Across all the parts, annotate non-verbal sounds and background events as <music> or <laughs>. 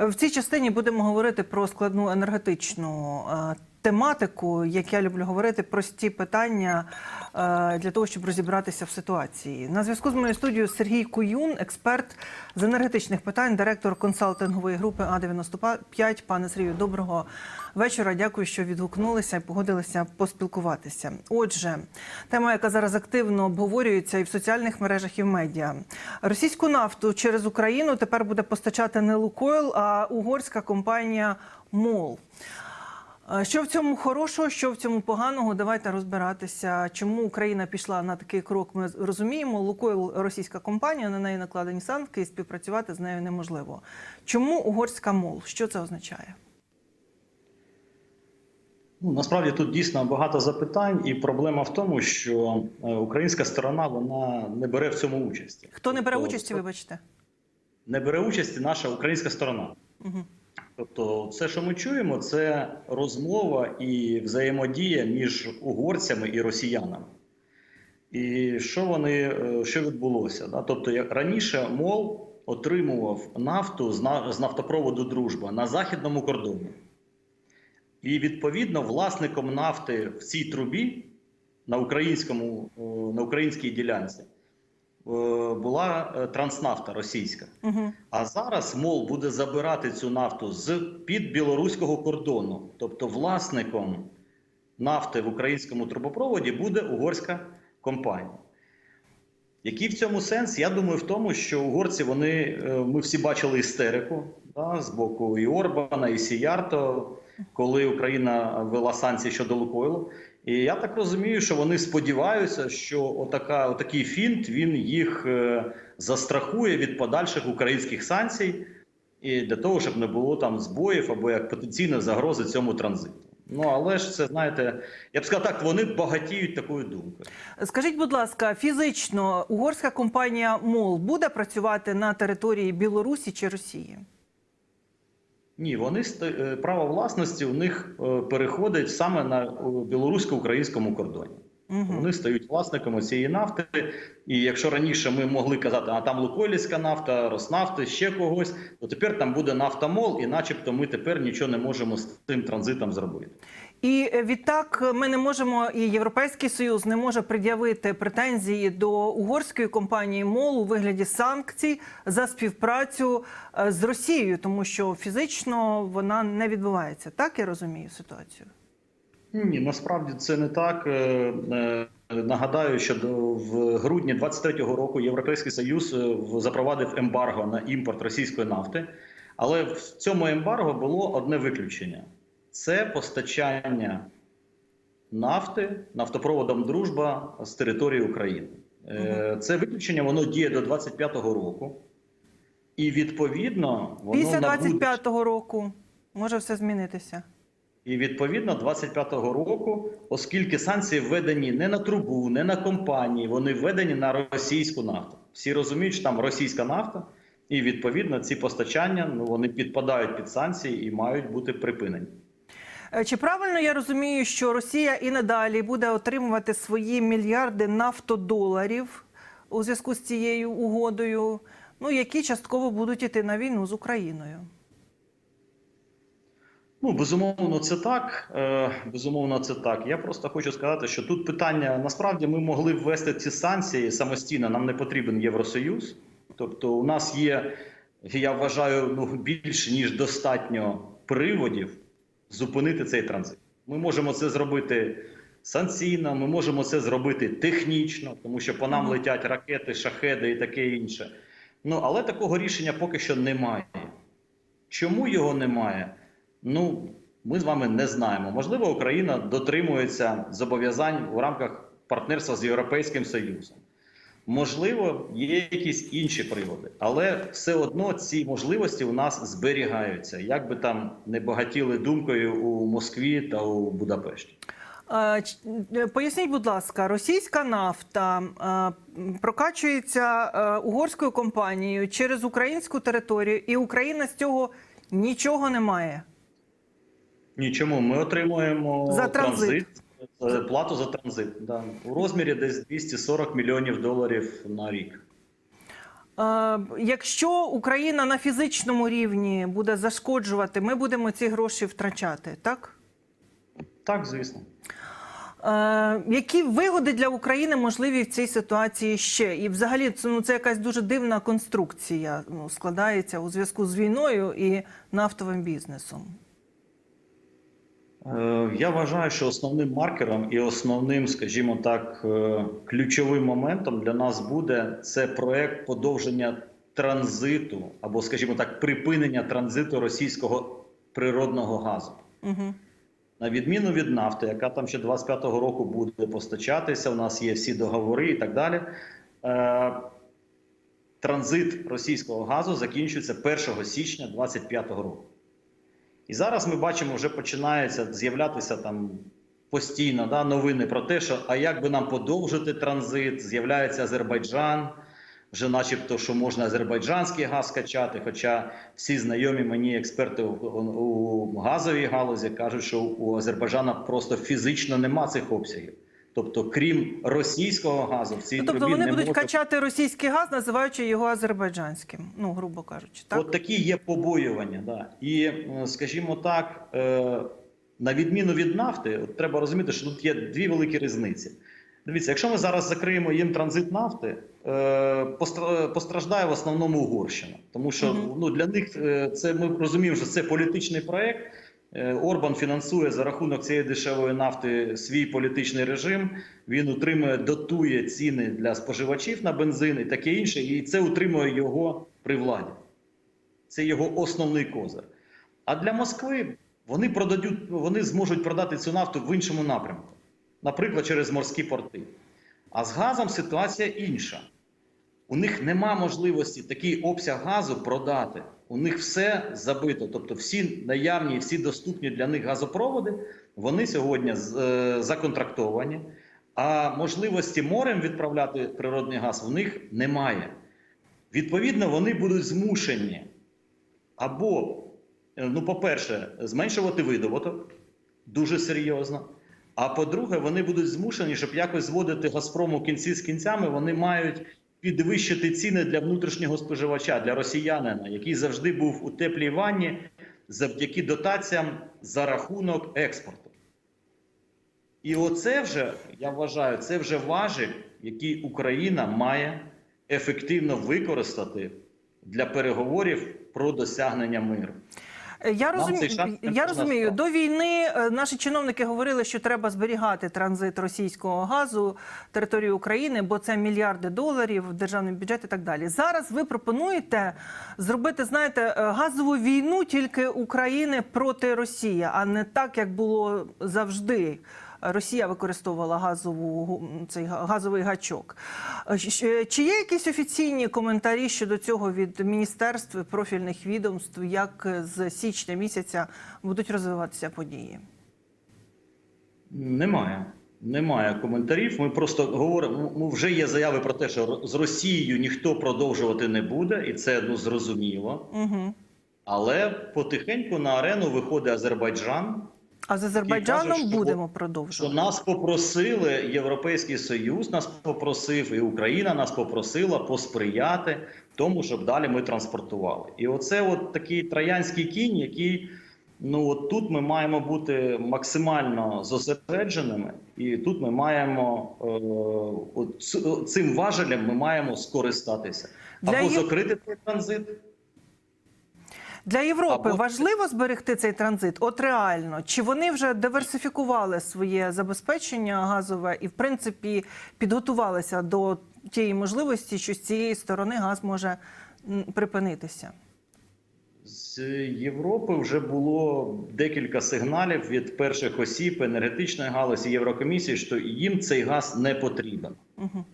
В цій частині будемо говорити про складну енергетичну е, тематику, як я люблю говорити, прості питання е, для того, щоб розібратися в ситуації. На зв'язку з моєю студією Сергій Куюн, експерт з енергетичних питань, директор консалтингової групи А95. Пане Сергію, доброго вечора. Дякую, що відгукнулися і погодилися поспілкуватися. Отже, тема, яка зараз активно обговорюється і в соціальних мережах, і в медіа. Російську нафту через Україну тепер буде постачати не Лукойл, а угорська компанія МОЛ. Що в цьому хорошого, що в цьому поганого? Давайте розбиратися. Чому Україна пішла на такий крок? Ми розуміємо. Лукойл російська компанія, на неї накладені санкції, і співпрацювати з нею неможливо. Чому угорська мол? Що це означає? Ну, насправді тут дійсно багато запитань, і проблема в тому, що е, українська сторона вона не бере в цьому участі. Хто не бере Тобто, участі? Вибачте. Не бере участі наша українська сторона. Угу. Тобто, все, що ми чуємо, це розмова і взаємодія між угорцями і росіянами. І що вони е, що відбулося? Да? Тобто, як раніше МОЛ отримував нафту з нафтопроводу Дружба на західному кордоні. І відповідно власником нафти в цій трубі на українському на українській ділянці е, була е, транснафта російська. Угу. А зараз МОЛ буде забирати цю нафту з під білоруського кордону. Тобто, власником нафти в українському трубопроводі буде угорська компанія. Який в цьому сенс? Я думаю, в тому, що угорці вони е, ми всі бачили істерику да, з боку і Орбана, і Сіярто, коли Україна ввела санкції щодо Лукойлу. І я так розумію, що вони сподіваються, що отака, отакий фінт він їх е, застрахує від подальших українських санкцій, і для того, щоб не було там збоїв або як потенційної загрози цьому транзиту. Ну але ж це знаєте, я б сказав так, вони багатіють такою думкою. Скажіть, будь ласка, фізично угорська компанія МОЛ буде працювати на території Білорусі чи Росії? Ні, вони е, право власності у них е, переходить саме на е, білорусько-українському кордоні. Угу. Вони стають власниками цієї нафти. І якщо раніше ми могли казати, а там Лукойлівська нафта, Роснафти, ще когось, то тепер там буде нафтамол, і начебто ми тепер нічого не можемо з цим транзитом зробити. І е, відтак ми не можемо, і Європейський Союз не може пред'явити претензії до угорської компанії МОЛ у вигляді санкцій за співпрацю е, з Росією, тому що фізично вона не відбувається. Так я розумію ситуацію. Ні, насправді це не так. Е, е, Нагадаю, що в грудні 23-го року Європейський Союз е, запровадив ембарго на імпорт російської нафти, але в цьому ембарго було одне виключення: це постачання нафти нафтопроводом Дружба з території України. Е, Це виключення воно діє до 25-го року, і відповідно воно Після 25-го року може все змінитися. і відповідно 25-го року, оскільки санкції введені не на трубу, не на компанії, вони введені на російську нафту. Всі розуміють, що там російська нафта, і відповідно ці постачання ну вони підпадають під санкції і мають бути припинені. Е, Чи правильно я розумію, що Росія і надалі буде отримувати свої мільярди нафтодоларів у зв'язку з цією угодою, ну які частково будуть іти на війну з Україною? Ну, безумовно, це так. Е, безумовно, це так. Я просто хочу сказати, що тут питання насправді ми могли ввести ці санкції самостійно. Нам не потрібен Євросоюз. Тобто, у нас є, я вважаю, ну більше ніж достатньо приводів зупинити цей транзит. Ми можемо це зробити санкційно, ми можемо це зробити технічно, тому що по нам летять ракети, шахеди і таке інше. Ну але такого рішення поки що немає. Чому його немає? Ну, ми з вами не знаємо. Можливо, Україна дотримується зобов'язань у рамках партнерства з Європейським Союзом. Можливо, є якісь інші приводи, але все одно ці можливості у нас зберігаються, як би там не багатіли думкою у Москві та у Будапешті. Е, Поясніть, будь ласка, російська нафта прокачується е, угорською компанією через українську територію, і Україна з цього нічого не має. Нічому ми отримуємо За транзит. е, плату за транзит да, у розмірі десь 240 мільйонів доларів на рік. Е, Якщо Україна на фізичному рівні буде зашкоджувати, ми будемо ці гроші втрачати, так? Так, звісно. Е, які вигоди для України можливі в цій ситуації ще? І взагалі це, ну, це якась дуже дивна конструкція ну, складається у зв'язку з війною і нафтовим бізнесом. Е, Я вважаю, що основним маркером і основним, скажімо так, е, ключовим моментом для нас буде це проект подовження транзиту або, скажімо так, припинення транзиту російського природного газу. Угу. На відміну від нафти, яка там ще 25-го року буде постачатися, у нас є всі договори і так далі. Е, транзит російського газу закінчується 1 січня 25-го року. І зараз ми бачимо, вже починаються з'являтися там постійно да, новини про те, що а як би нам подовжити транзит, з'являється Азербайджан, вже начебто, що можна азербайджанський газ качати. Хоча всі знайомі мені експерти у, газовій галузі кажуть, що у Азербайджана просто фізично нема цих обсягів. Тобто, крім російського газу, в цій Ну, тобто вони не будуть може... качати російський газ, називаючи його азербайджанським, ну, грубо кажучи, так? От такі є побоювання. Да. І, е, скажімо так, е, на відміну від нафти, от треба розуміти, що тут є дві великі різниці. Дивіться, якщо ми зараз закриємо їм транзит нафти, е, постраждає в основному Угорщина. Тому що ну, для них це ми розуміємо, що це політичний проект. Е, Орбан фінансує за рахунок цієї дешевої нафти свій політичний режим. Він утримує, дотує ціни для споживачів на бензин і таке інше, і це утримує його при владі. Це його основний козир. А для Москви вони продадуть, вони зможуть продати цю нафту в іншому напрямку, наприклад, через морські порти. А з газом ситуація інша. У них нема можливості такий обсяг газу продати. У них все забито. Тобто, всі наявні, всі доступні для них газопроводи, вони сьогодні е, законтрактовані. А можливості морем відправляти природний газ у них немає. Відповідно, вони будуть змушені або, е, ну, по-перше, зменшувати видобуток дуже серйозно. А по-друге, вони будуть змушені, щоб якось зводити Газпрому кінці з кінцями, вони мають підвищити ціни для внутрішнього споживача, для росіянина, який завжди був у теплій ванні завдяки дотаціям за рахунок експорту. І оце вже, я вважаю, це вже важіль, який Україна має ефективно використати для переговорів про досягнення миру. Я, розумію, я розумію, до війни е, наші чиновники говорили, що треба зберігати транзит російського газу території України, бо це мільярди доларів, державний бюджет і так далі. Зараз ви пропонуєте зробити, знаєте, е, газову війну тільки України проти Росії, а не так, як було завжди. Росія використовувала газову цей газовий гачок. Е, Чи є якісь офіційні коментарі щодо цього від міністерств і профільних відомств, як е, з січня місяця будуть розвиватися події? Немає. Немає коментарів. Ми просто говоримо. Вже є заяви про те, що з Росією ніхто продовжувати не буде, і це ну зрозуміло. Угу. Але потихеньку на арену виходить Азербайджан. А з Азербайджаном каже, що- будемо Що продовжувати. нас попросили Європейський Союз, нас попросив, і Україна нас попросила посприяти тому, щоб далі ми транспортували. І оце от такий троянський кінь, який ну от тут ми маємо бути максимально зосередженими, і тут ми маємо е, от цим важелем ми маємо скористатися або Є- закрити цей транзит. Для Європи Або- важливо зберегти цей транзит? От реально, чи вони вже диверсифікували своє забезпечення газове і, в принципі, підготувалися до тієї можливості, що з цієї сторони газ може припинитися? З Європи вже було декілька сигналів від перших осіб енергетичної галузі Єврокомісії, що їм цей газ не потрібен. Угу.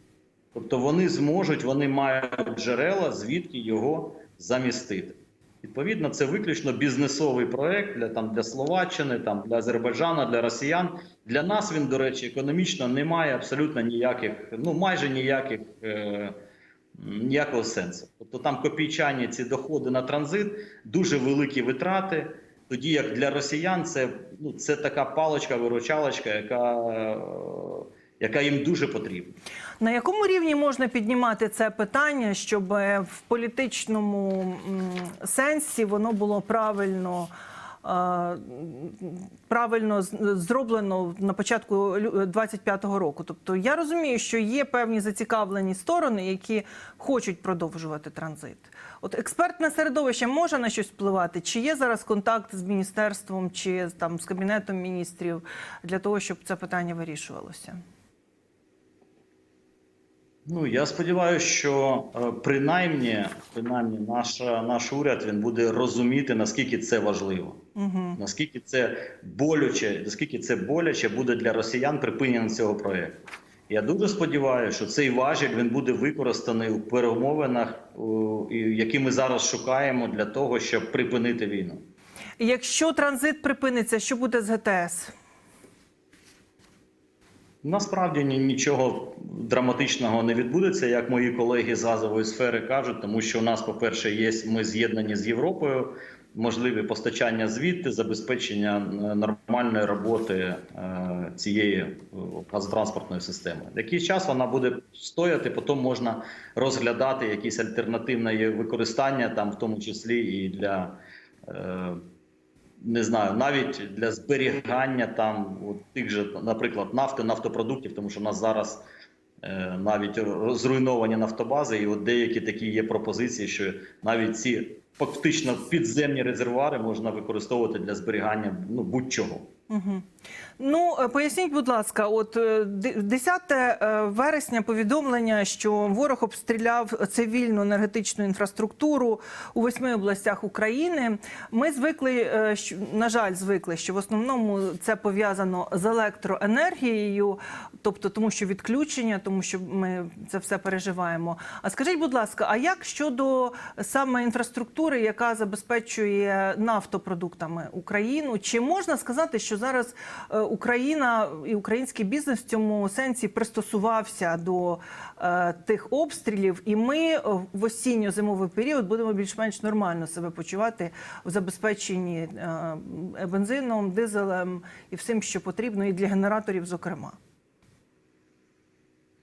Тобто вони зможуть, вони мають джерела, звідки його замістити. Відповідно, це виключно бізнесовий проект для там для Словаччини, там для Азербайджану, для Росіян. Для нас він, до речі, економічно не має абсолютно ніяких, ну майже ніяких. Е- Ніякого сенсу. Тобто там копійчані ці доходи на транзит, дуже великі витрати. Тоді як для росіян це, ну, це така паличка-виручалочка, яка, е, яка їм дуже потрібна. На якому рівні можна піднімати це питання, щоб е, в політичному сенсі воно було правильно? е, Правильно зроблено на початку лю- 25-го року. Тобто я розумію, що є певні зацікавлені сторони, які хочуть продовжувати транзит. От експертне середовище може на щось впливати? Чи є зараз контакт з міністерством чи там з кабінетом міністрів для того, щоб це питання вирішувалося? Ну я сподіваюся, що е, принаймні, принаймні наш, наш уряд він буде розуміти, наскільки це важливо, Угу. наскільки це болюче, наскільки це боляче буде для росіян припинення цього проєкту. Я дуже сподіваюся, що цей важіль він буде використаний у перемовинах, які ми зараз шукаємо для того, щоб припинити війну. Якщо транзит припиниться, що буде з ГТС? Насправді нічого драматичного не відбудеться, як мої колеги з газової сфери кажуть, тому що у нас, по-перше, є ми з'єднані з Європою, можливі постачання звідти, забезпечення е, нормальної роботи е, цієї е, газотранспортної системи. Якийсь час вона буде стояти, потім можна розглядати якісь альтернативне використання, там в тому числі і для. не знаю, навіть для зберігання там от тих же, наприклад, нафти, нафтопродуктів, тому що в нас зараз навіть роз- зруйновані нафтобази, і от деякі такі є пропозиції, що навіть ці фактично підземні резервуари можна використовувати для зберігання ну будь-чого. Угу. Ну, е, поясніть, будь ласка, от е, 10 е, вересня повідомлення, що ворог обстріляв цивільну енергетичну інфраструктуру у восьми областях України. Ми звикли, е, на жаль, звикли, що в основному це пов'язано з електроенергією, тобто тому, що відключення, тому що ми це все переживаємо. А скажіть, будь ласка, а як щодо саме інфраструктури, яка забезпечує нафтопродуктами Україну? Чи можна сказати, що зараз е, Україна і український бізнес в цьому сенсі пристосувався до е, тих обстрілів, і ми е, в осінньо-зимовий період будемо більш-менш нормально себе почувати в забезпеченні бензином, дизелем і всім, що потрібно, і для генераторів, зокрема.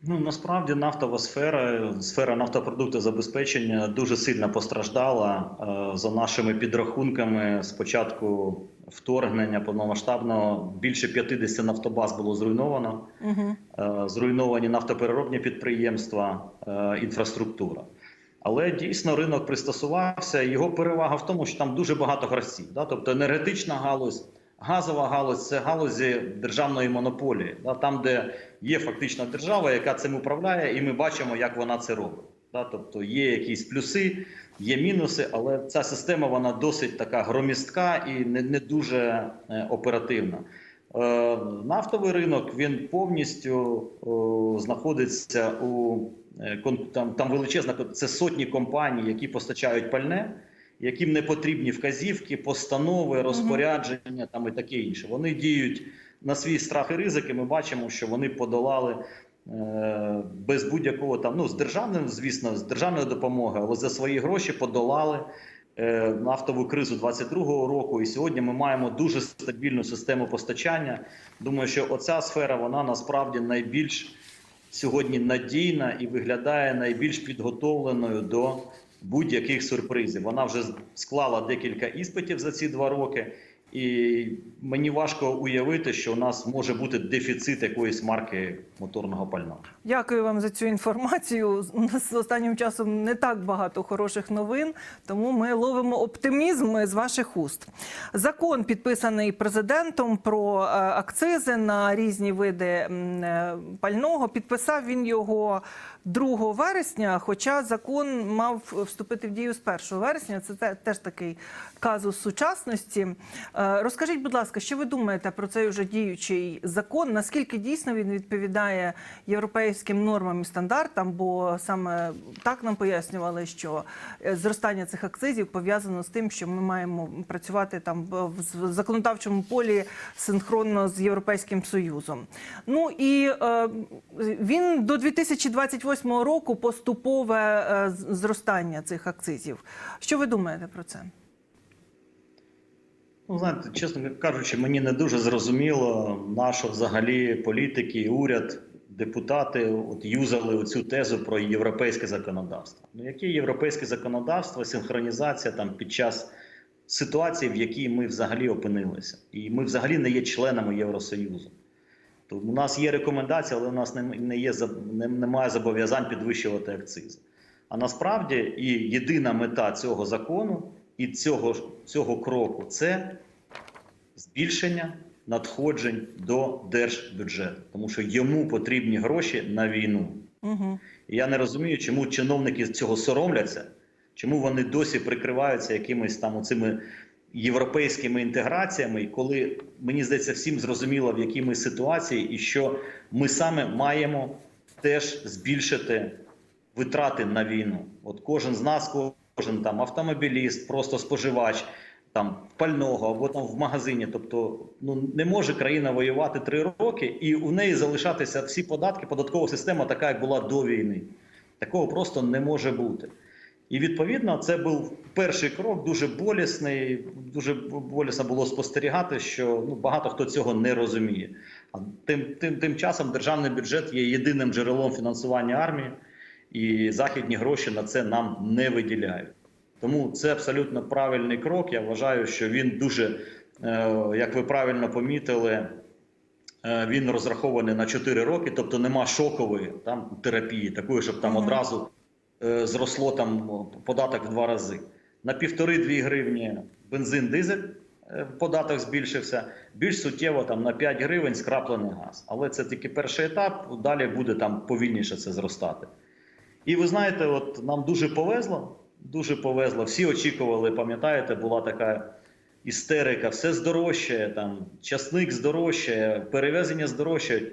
Ну насправді нафтова сфера, сфера нафтопродуктозабезпечення дуже сильно постраждала е, за нашими підрахунками. З початку вторгнення повномасштабного більше 50 нафтобаз було зруйновано. Угу. Зруйновані нафтопереробні підприємства, е, інфраструктура. Але дійсно ринок пристосувався. Його перевага в тому, що там дуже багато гравців. Да? Тобто енергетична галузь, газова галузь це галузі державної монополії, да? там, де є фактично держава, яка цим управляє, і ми бачимо, як вона це робить. Да? Тобто є якісь плюси, є мінуси, але ця система вона досить така громістка і не, не дуже е, оперативна. Е, Нафтовий ринок він повністю о, знаходиться у е, там, там величезна це сотні компаній, які постачають пальне, яким не потрібні вказівки, постанови, розпорядження там і таке інше. Вони діють на свій страх і ризики. Ми бачимо, що вони подолали е, без будь-якого там ну з державним, звісно, з державної допомоги, але за свої гроші подолали е, нафтову кризу 22-го року. І сьогодні ми маємо дуже стабільну систему постачання. Думаю, що оця сфера вона насправді найбільш сьогодні надійна і виглядає найбільш підготовленою до будь-яких сюрпризів. Вона вже склала декілька іспитів за ці два роки. І мені важко уявити, що у нас може бути дефіцит якоїсь марки моторного пального. Дякую вам за цю інформацію. У нас останнім часом не так багато хороших новин, тому ми ловимо оптимізм з ваших уст. Закон підписаний президентом про е, акцизи на різні види е, пального. Підписав він його 2 вересня, хоча закон мав вступити в дію з 1 вересня. Це теж такий казус сучасності. Е, Розкажіть, будь ласка, що ви думаєте про цей уже діючий закон? Наскільки дійсно він відповідає європейським нормам і стандартам? Бо саме так нам пояснювали, що е, зростання цих акцизів пов'язано з тим, що ми маємо працювати там в законодавчому полі синхронно з Європейським Союзом. Ну і е, він до 2028 року поступове е, зростання цих акцизів. Що ви думаєте про це? Ну, знаєте, чесно кажучи, мені не дуже зрозуміло, на що взагалі політики уряд депутати от юзали цю тезу про європейське законодавство. Ну, яке європейське законодавство, синхронізація там під час ситуації, в якій ми взагалі опинилися, і ми взагалі не є членами Євросоюзу. То у нас є рекомендації, але у нас не, є немає зобов'язань підвищувати акцизи. А насправді і єдина мета цього закону і цього, цього кроку це збільшення надходжень до держбюджету, тому що йому потрібні гроші на війну. Угу. І я не розумію, чому чиновники цього соромляться, чому вони досі прикриваються якимись там оцими європейськими інтеграціями, коли мені здається, всім зрозуміло, в якій ми ситуації, і що ми саме маємо теж збільшити витрати на війну. От кожен з нас, кожен там автомобіліст, просто споживач там пального або там в магазині. Тобто, ну не може країна воювати три роки, і у неї залишатися всі податки, податкова система така, як була до війни. Такого просто не може бути. І відповідно, це був перший крок, дуже болісний. Дуже болісно було спостерігати, що ну багато хто цього не розуміє. А тим, тим, тим часом державний бюджет є єдиним джерелом фінансування армії, і західні гроші на це нам не виділяють. Тому це абсолютно правильний крок. Я вважаю, що він дуже, е, як ви правильно помітили, е, він розрахований на 4 роки, тобто нема шокової там терапії, такої, щоб там одразу зросло там податок в два рази. На півтори-дві гривні бензин, дизель. е, Податок збільшився більш суттєво там на 5 гривень скраплений газ. Але це тільки перший етап. Далі буде там повільніше це зростати. І ви знаєте, от нам дуже повезло. Дуже повезло. Всі очікували, пам'ятаєте, була така істерика, все здорожчає, там часник здорожчає, перевезення здорожчають.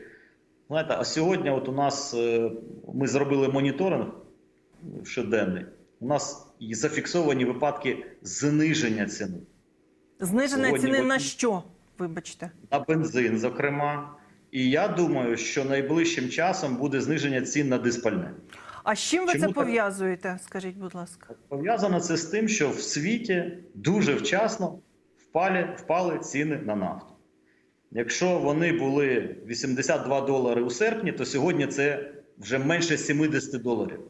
Знаєте, а сьогодні, от у нас е, ми зробили моніторинг щоденний. У нас і зафіксовані випадки зниження ціни Зниження Сьогодні ціни на що? Вибачте. на бензин, зокрема. І я думаю, що найближчим часом буде зниження цін на диспальне. А з чим ви Чому це так? пов'язуєте? Скажіть, будь ласка. Пов'язано це з тим, що в світі дуже вчасно впали, впали ціни на нафту. Якщо вони були 82 долари у серпні, то сьогодні це вже менше 70 доларів.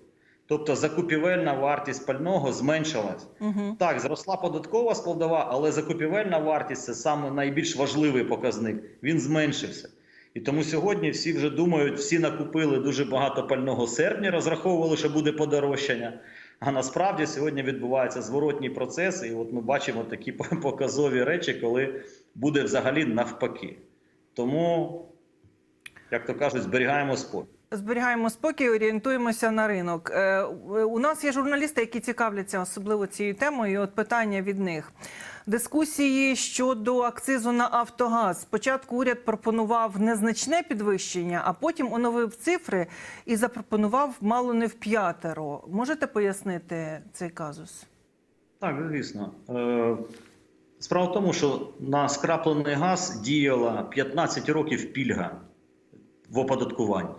Тобто закупівельна вартість пального зменшилась. Угу. Так, зросла податкова складова, але закупівельна вартість це саме найбільш важливий показник. Він зменшився. І тому сьогодні всі вже думають, всі накупили дуже багато пального в серпні, розраховували, що буде подорожчання. А насправді сьогодні відбувається зворотній процес, і от ми бачимо такі <laughs> показові речі, коли буде взагалі навпаки. Тому, як то кажуть, зберігаємо спокій. Зберігаємо спокій, орієнтуємося на ринок. Е, У нас є журналісти, які цікавляться особливо цією темою. От питання від них. Дискусії щодо акцизу на Автогаз. Спочатку уряд пропонував незначне підвищення, а потім оновив цифри і запропонував мало не в п'ятеро. Можете пояснити цей казус? Так, звісно. Е, Справа в тому, що на скраплений газ діяла 15 років пільга в оподаткуванні.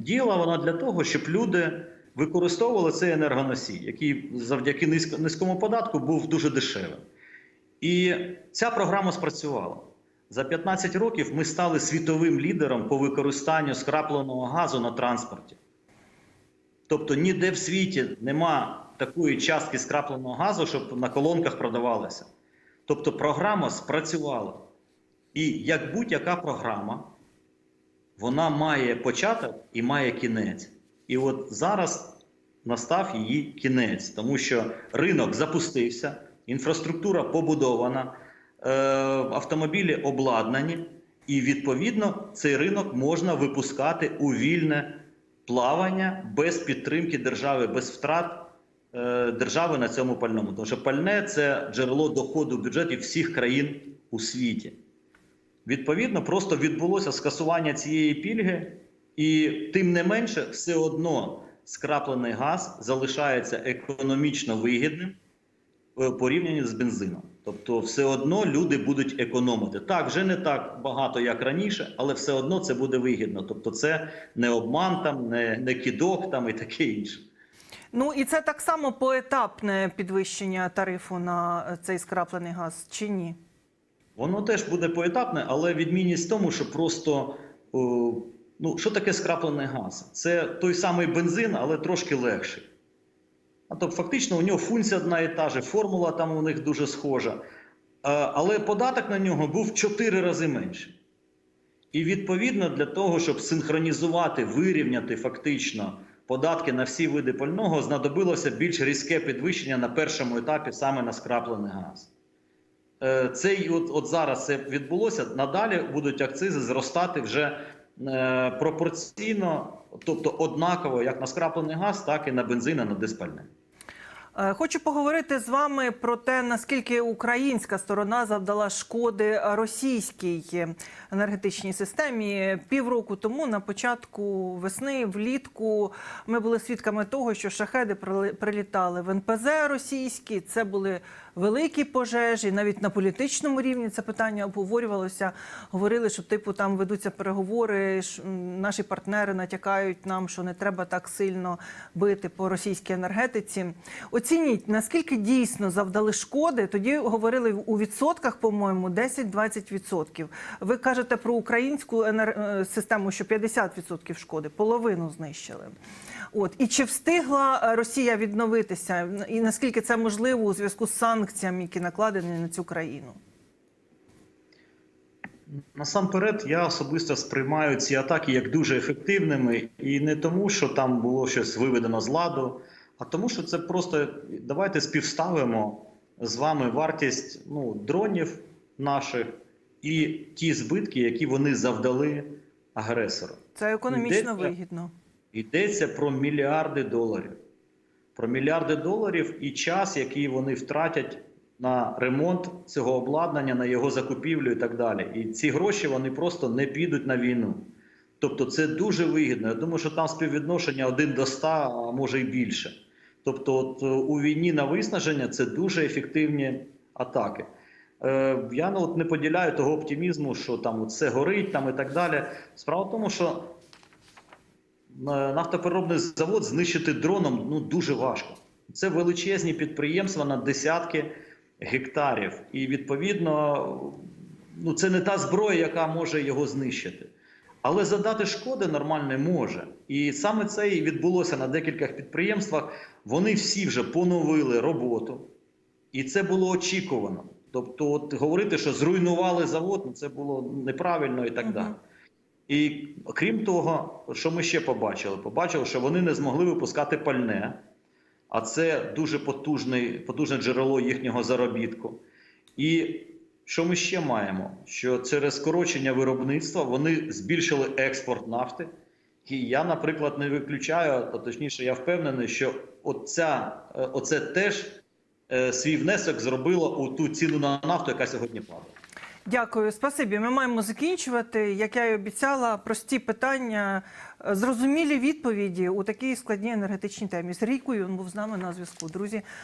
Діяла вона для того, щоб люди використовували цей енергоносій, який завдяки низькому податку був дуже дешевим. І ця програма спрацювала. За 15 років ми стали світовим лідером по використанню скрапленого газу на транспорті. Тобто ніде в світі нема такої частки скрапленого газу, щоб на колонках продавалося. Тобто програма спрацювала. І як будь-яка програма, вона має початок і має кінець. І от зараз настав її кінець, тому що ринок запустився, інфраструктура побудована, е, автомобілі обладнані, і відповідно цей ринок можна випускати у вільне плавання без підтримки держави, без втрат е, держави на цьому пальному. Тому що пальне це джерело доходу бюджетів всіх країн у світі. Відповідно, просто відбулося скасування цієї пільги, і тим не менше, все одно скраплений газ залишається економічно вигідним е, порівняно з бензином. Тобто, все одно люди будуть економити. Так, вже не так багато, як раніше, але все одно це буде вигідно. Тобто, це не обман, там, не, не кидок там і таке інше. Ну і це так само поетапне підвищення тарифу на е, цей скраплений газ, чи ні? Воно теж буде поетапне, але відмінність в тому, що просто о, Ну, що таке скраплений газ? Це той самий бензин, але трошки легший. А тобто, фактично, у нього функція одна і та же, формула там у них дуже схожа. Е, Але податок на нього був в 4 рази менший. І відповідно для того, щоб синхронізувати, вирівняти фактично податки на всі види пального, знадобилося більш різке підвищення на першому етапі саме на скраплений газ. Е, Це і от, от зараз це відбулося. Надалі будуть акцизи зростати вже е, пропорційно, тобто однаково як на скраплений газ, так і на бензин, і на диспальне. Е, Хочу поговорити з вами про те, наскільки українська сторона завдала шкоди російській енергетичній системі. Півроку тому, на початку весни, влітку, ми були свідками того, що шахеди прилітали в НПЗ російські. Це були великі пожежі. Навіть на політичному рівні це питання обговорювалося. Говорили, що типу там ведуться переговори. Наші партнери натякають нам, що не треба так сильно бити по російській енергетиці. Оцініть, наскільки дійсно завдали шкоди. Тоді говорили у відсотках, по-моєму, 10-20%. Ви кажете про українську енер... е, систему, що 50% шкоди, половину знищили. От і чи встигла е, Росія відновитися, і наскільки це можливо у зв'язку з санкціями, які накладені на цю країну? Насамперед, я особисто сприймаю ці атаки як дуже ефективними, і не тому, що там було щось виведено з ладу, а тому, що це просто давайте співставимо з вами вартість ну, дронів наших і ті збитки, які вони завдали агресору. Це економічно Йдеться- вигідно. Йдеться про мільярди доларів. Про мільярди доларів і час, який вони втратять на ремонт цього обладнання, на його закупівлю і так далі. І ці гроші вони просто не підуть на війну. Тобто це дуже вигідно. Я думаю, що там співвідношення 1 до 100, а може і більше. Тобто, от, у війні на виснаження це дуже ефективні атаки. Е, я ну, от не поділяю того оптимізму, що там все горить там і так далі. Справа в тому, що нафтопереробний завод знищити дроном ну, дуже важко. Це величезні підприємства на десятки гектарів. І відповідно, ну, це не та зброя, яка може його знищити. Але задати шкоди нормально може. І саме це і відбулося на декількох підприємствах. Вони всі вже поновили роботу, і це було очікувано. Тобто, от говорити, що зруйнували завод, ну, це було неправильно і так далі. І крім того, що ми ще побачили? Побачили, що вони не змогли випускати пальне, а це дуже потужний, потужне джерело їхнього заробітку. І що ми ще маємо? Що через скорочення виробництва вони збільшили експорт нафти. І я, наприклад, не виключаю, а точніше, я впевнений, що оця, е, оце теж е, свій внесок зробило у ту ціну на нафту, яка сьогодні падає. Дякую, спасибі. Ми маємо закінчувати. Як я й обіцяла, прості питання, е, зрозумілі відповіді у такій складній енергетичній темі. Сергій Куюн був з нами на зв'язку. Друзі,